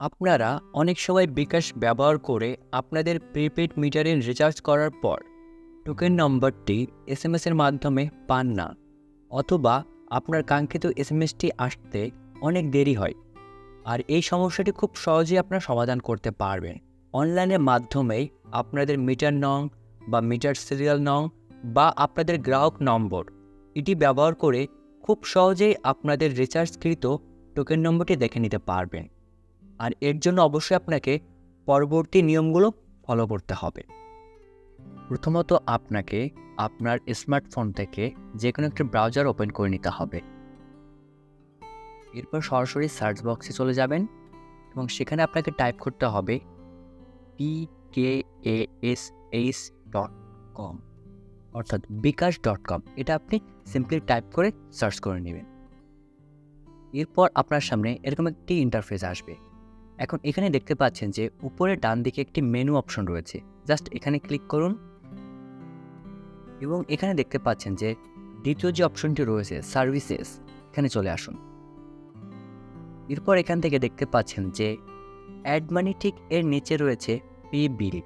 আপনারা অনেক সময় বিকাশ ব্যবহার করে আপনাদের প্রিপেড মিটারে রিচার্জ করার পর টোকেন নম্বরটি এস এম এর মাধ্যমে পান না, অথবা আপনার কাঙ্ক্ষিত এস এম এসটি আসতে অনেক দেরি হয়। আর এই সমস্যাটি খুব সহজেই আপনারা সমাধান করতে পারবেন। অনলাইনের মাধ্যমেই আপনাদের মিটার নং বা মিটার সিরিয়াল নং বা আপনাদের গ্রাহক নম্বর, এটি ব্যবহার করে খুব সহজেই আপনাদের রিচার্জকৃত টোকেন নম্বরটি দেখে নিতে পারবেন। আর এর জন্য অবশ্যই আপনাকে পরবর্তী নিয়মগুলো ফলো করতে হবে। প্রথমত আপনাকে আপনার স্মার্টফোন থেকে যে কোনো একটি ব্রাউজার ওপেন করে নিতে হবে। এরপর সরাসরি সার্চ বক্সে চলে যাবেন এবং সেখানে আপনাকে টাইপ করতে হবে P K S H dot com অর্থাৎ বিকাশ ডট কম এটা আপনি সিম্পলি টাইপ করে সার্চ করে নেবেন। এরপর আপনার সামনে এরকম একটি ইন্টারফেস আসবে। এখন এখানে দেখতে পাচ্ছেন যে উপরে ডান দিকে একটি মেনু অপশন রয়েছে। জাস্ট এখানে ক্লিক করুন। এবং এখানে দেখতে পাচ্ছেন যে দ্বিতীয় যে অপশনটি রয়েছে সার্ভিসেস এখানে চলে আসুন। এরপর এখান থেকে দেখতে পাচ্ছেন যে অ্যাড মানি ঠিক এর নিচে রয়েছে পে বিল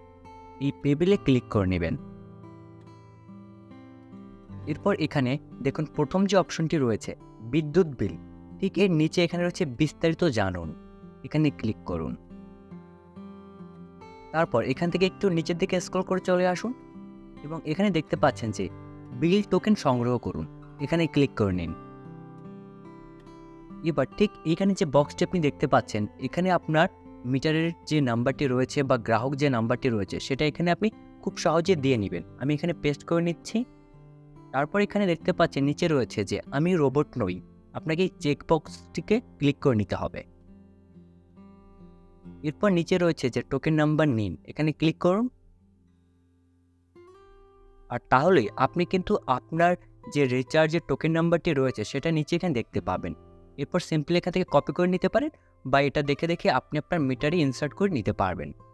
এই পে বিলে ক্লিক করে নেবেন। এরপর এখানে দেখুন প্রথম যে অপশনটি রয়েছে, বিদ্যুৎ বিল ঠিক এর নিচে এখানে রয়েছে বিস্তারিত জানুন। এখানে ক্লিক করুন। তারপর এখান থেকে একটু নিচের দিকে স্ক্রল করে চলে আসুন এবং এখানে দেখতে পাচ্ছেন যে বিল টোকেন সংগ্রহ করুন। এখানে ক্লিক করে নিন। এবার ঠিক এখানে যে বক্সটি আপনি দেখতে পাচ্ছেন, এখানে আপনার মিটারের যে নাম্বারটি রয়েছে বা গ্রাহক যে নাম্বারটি রয়েছে, সেটা এখানে আপনি খুব সহজে দিয়ে নেবেন। আমি এখানে পেস্ট করে নিচ্ছি। তারপর এখানে দেখতে পাচ্ছেন, নিচে রয়েছে যে আমি রোবট নই। আপনাকে চেকবক্সটিকে ক্লিক করে নিতে হবে। এরপর নিচে রয়েছে যে টোকেন নাম্বার নিন এখানে ক্লিক করুন। আর তাহলেই আপনি কিন্তু আপনার যে রিচার্জের টোকেন নাম্বারটি রয়েছে, সেটা নিচে এখানে দেখতে পাবেন। এরপর সিম্পলি এখান থেকে কপি করে নিতে পারেন বা এটা দেখে দেখে আপনি আপনার মিটারে ইনসার্ট করে নিতে পারবেন।